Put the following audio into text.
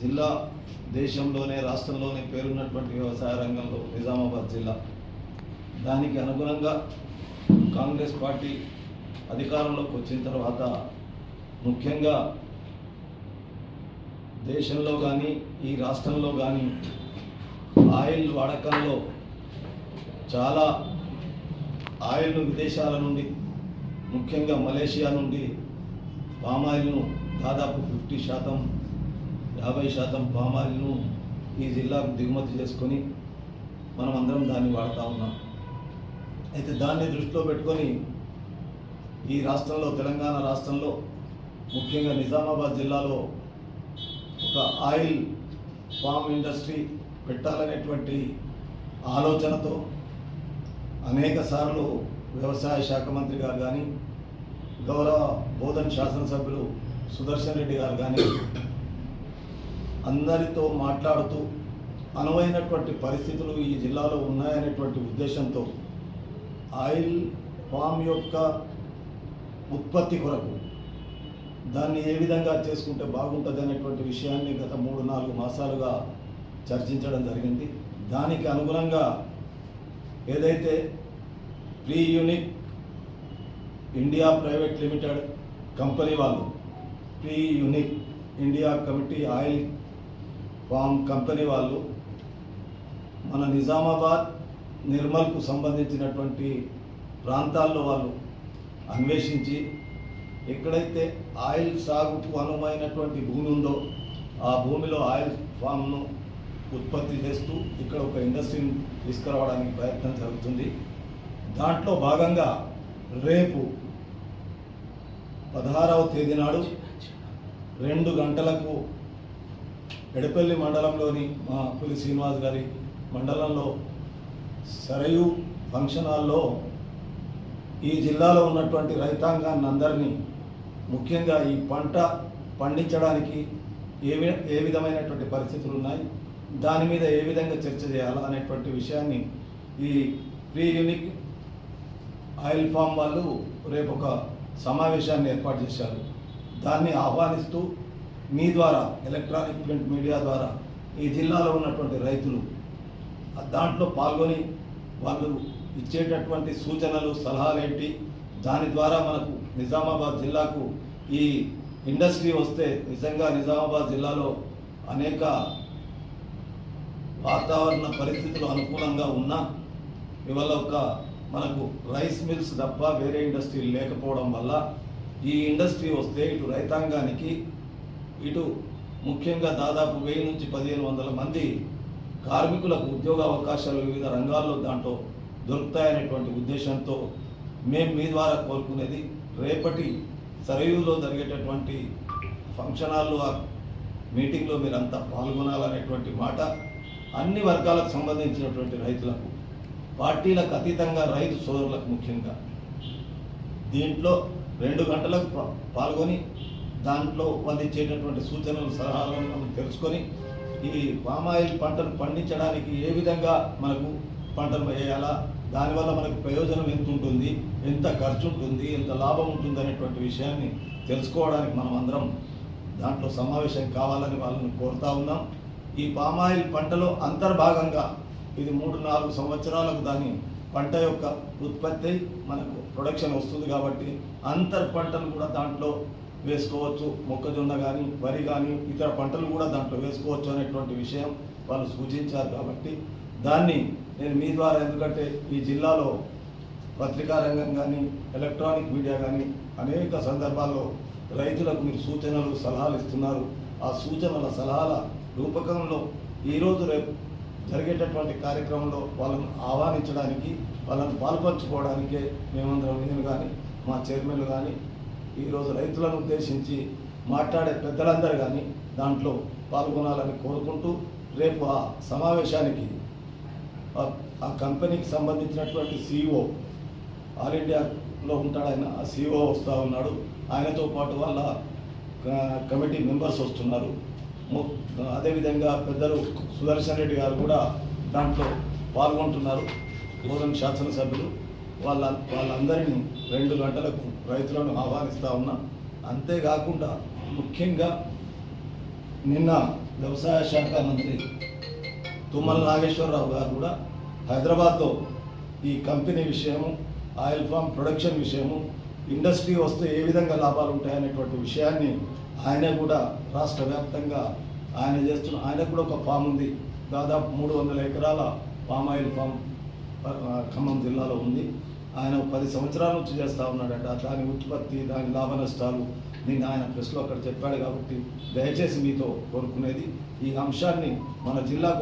జిల్లా దేశంలోనే రాష్ట్రంలోనే పేరున్నటువంటి వ్యవసాయ రంగంలో నిజామాబాద్ జిల్లా. దానికి అనుగుణంగా కాంగ్రెస్ పార్టీ అధికారంలోకి వచ్చిన తర్వాత ముఖ్యంగా దేశంలో కానీ ఈ రాష్ట్రంలో కానీ ఆయిల్ వాడకంలో చాలా ఆయిల్ను విదేశాల నుండి ముఖ్యంగా మలేషియా నుండి పామాయిల్ను దాదాపు ఫిఫ్టీ శాతం యాభై శాతం పామాయిల్ను ఈ జిల్లాకు దిగుమతి చేసుకొని మనం అందరం దాన్ని వాడుతూ ఉన్నాం. అయితే దాన్ని దృష్టిలో పెట్టుకొని ఈ రాష్ట్రంలో తెలంగాణ రాష్ట్రంలో ముఖ్యంగా నిజామాబాద్ జిల్లాలో ఒక ఆయిల్ ఫామ్ ఇండస్ట్రీ పెట్టాలనేటువంటి ఆలోచనతో అనేక సార్లు వ్యవసాయ శాఖ మంత్రి గారు కానీ గౌరవ బోధన్ శాసనసభ్యులు సుదర్శన్ రెడ్డి గారు కానీ అందరితో మాట్లాడుతూ అనువైనటువంటి పరిస్థితులు ఈ జిల్లాలో ఉన్నాయనేటువంటి ఉద్దేశంతో ఆయిల్ ఫామ్ యొక్క ఉత్పత్తి కొరకు దాన్ని ఏ విధంగా చేసుకుంటే బాగుంటుంది అనేటువంటి విషయాన్ని గత మూడు నాలుగు మాసాలుగా చర్చించడం జరిగింది. దానికి అనుగుణంగా ఏదైతే pre unique India private limited company వాళ్ళు pre unique India committee oil palm company వాళ్ళు మన నిజామాబాద్ నిర్మల్కు సంబంధించినటువంటి ప్రాంతాల్లో వాళ్ళు అన్వేషించి ఎక్కడైతే ఆయిల్ సాగుకు అనువైనటువంటి భూమి ఉందో ఆ భూమిలో ఆయిల్ ఫామ్ను ఉత్పత్తి చేస్తూ ఇక్కడ ఒక ఇండస్ట్రీని తీసుకురావడానికి ప్రయత్నం జరుగుతుంది. దాంట్లో భాగంగా రేపు పదహారవ తేదీ నాడు రెండు గంటలకు ఎడపల్లి మండలంలోని మా పులి శ్రీనివాస్ గారి మండలంలో సరయు ఫంక్షన్ హాల్లో ఈ జిల్లాలో ఉన్నటువంటి రైతాంగాన్ని అందరినీ ముఖ్యంగా ఈ పంట పండించడానికి ఏ ఏ విధమైనటువంటి పరిస్థితులు ఉన్నాయి దాని మీద ఏ విధంగా చర్చ చేయాలా అనేటువంటి విషయాన్ని ఈ ప్రీ యూనిక్ ఆయిల్ ఫామ్ వాళ్ళు రేపు ఒక సమావేశాన్ని ఏర్పాటు చేశారు. దాన్ని ఆహ్వానిస్తూ మీ ద్వారా ఎలక్ట్రానిక్ ప్రింట్ మీడియా ద్వారా ఈ జిల్లాలో ఉన్నటువంటి రైతులు దాంట్లో పాల్గొని వాళ్ళు ఇచ్చేటటువంటి సూచనలు సలహాలు ఏంటి దాని ద్వారా మనకు నిజామాబాద్ జిల్లాకు ఈ ఇండస్ట్రీ వస్తే నిజంగా నిజామాబాద్ జిల్లాలో అనేక వాతావరణ పరిస్థితులు అనుకూలంగా ఉన్నా ఇవాళ ఒక మనకు రైస్ మిల్స్ తప్ప వేరే ఇండస్ట్రీ లేకపోవడం వల్ల ఈ ఇండస్ట్రీ వస్తే ఇటు రైతాంగానికి ఇటు ముఖ్యంగా దాదాపు వెయ్యి నుంచి పదిహేను వందల మంది కార్మికులకు ఉద్యోగ అవకాశాలు వివిధ రంగాల్లో దాంట్లో దొరుకుతాయనేటువంటి ఉద్దేశంతో మేము మీ ద్వారా కోరుకునేది రేపటి సరయులో జరిగేటటువంటి ఫంక్షన్ హాల్లో ఆ మీటింగ్లో మీరంతా పాల్గొనాలనేటువంటి మాట అన్ని వర్గాలకు సంబంధించినటువంటి రైతులకు పార్టీలకు అతీతంగా రైతు సోదరులకు ముఖ్యంగా. దీంట్లో రెండు గంటలకు పాల్గొని దాంట్లో వాళ్ళు ఇచ్చేటటువంటి సూచనలు సలహాలను మనం తెలుసుకొని ఈ పామాయిల్ పంటను పండించడానికి ఏ విధంగా మనకు పంటలు వేయాలా దానివల్ల మనకు ప్రయోజనం ఎంత ఉంటుంది ఎంత ఖర్చు ఉంటుంది ఎంత లాభం ఉంటుంది అనేటువంటి విషయాన్ని తెలుసుకోవడానికి మనం అందరం దాంట్లో సమావేశం కావాలని వాళ్ళని కోరుతా ఉన్నాం. ఈ పామాయిల్ పంటలో అంతర్భాగంగా ఇది మూడు నాలుగు సంవత్సరాలకు దాని పంట యొక్క ఉత్పత్తి మనకు ప్రొడక్షన్ వస్తుంది కాబట్టి అంతర్ పంటను కూడా దాంట్లో వేసుకోవచ్చు మొక్కజొన్న కానీ వరి కానీ ఇతర పంటలు కూడా దాంట్లో వేసుకోవచ్చు అనేటువంటి విషయం వాళ్ళు సూచించారు కాబట్టి దాన్ని నేను మీ ద్వారా ఎందుకంటే ఈ జిల్లాలో పత్రికా రంగం కానీ ఎలక్ట్రానిక్ మీడియా కానీ అనేక సందర్భాల్లో రైతులకు మీరు సూచనలు సలహాలు ఇస్తున్నారు. ఆ సూచనల సలహాల రూపకంలో ఈరోజు రేపు జరిగేటటువంటి కార్యక్రమంలో వాళ్ళను ఆహ్వానించడానికి వాళ్ళని పాల్పంచుకోవడానికే మేమందరం నేను కానీ మా చైర్మన్లు కానీ ఈరోజు రైతులను ఉద్దేశించి మాట్లాడే పెద్దలందరూ కానీ దాంట్లో పాల్గొనాలని కోరుకుంటూ రేపు ఆ సమావేశానికి ఆ- కంపెనీకి సంబంధించినటువంటి సిఇఓ ఆల్ ఇండియాలో ఉంటాడు ఆయన. ఆ సిఇఓ వస్తూ ఉన్నాడు. ఆయనతో పాటు వాళ్ళ కమిటీ మెంబర్స్ వస్తున్నారు. ము- అదేవిధంగా పెద్దలు సుదర్శన్ రెడ్డి గారు కూడా దాంట్లో పాల్గొంటున్నారు. బోధన శాసనసభ్యులు. వాళ్ళ వాళ్ళందరినీ రెండు గంటలకు రైతులను ఆహ్వానిస్తూ ఉన్నా. అంతేకాకుండా ముఖ్యంగా నిన్న వ్యవసాయ శాఖ మంత్రి తుమ్మల నాగేశ్వరరావు గారు కూడా హైదరాబాద్లో ఈ కంపెనీ విషయము ఆయిల్ ఫామ్ ప్రొడక్షన్ విషయము ఇండస్ట్రీ వస్తే ఏ విధంగా లాభాలు ఉంటాయనేటువంటి విషయాన్ని ఆయన కూడా రాష్ట్ర వ్యాప్తంగా ఆయన చేస్తున్న ఆయన కూడా ఒక ఫామ్ ఉంది. దాదాపు మూడు వందల ఎకరాల పామ్ ఆయిల్ ఫామ్ ఖమ్మం జిల్లాలో ఉంది. ఆయన పది సంవత్సరాల నుంచి చేస్తూ ఉన్నాడట. దాని ఉత్పత్తి దాని లాభ నష్టాలు నేను ఆయన ప్రెస్లో అక్కడ చెప్పాడు కాబట్టి దయచేసి మీతో కోరుకునేది ఈ అంశాన్ని మన జిల్లాకు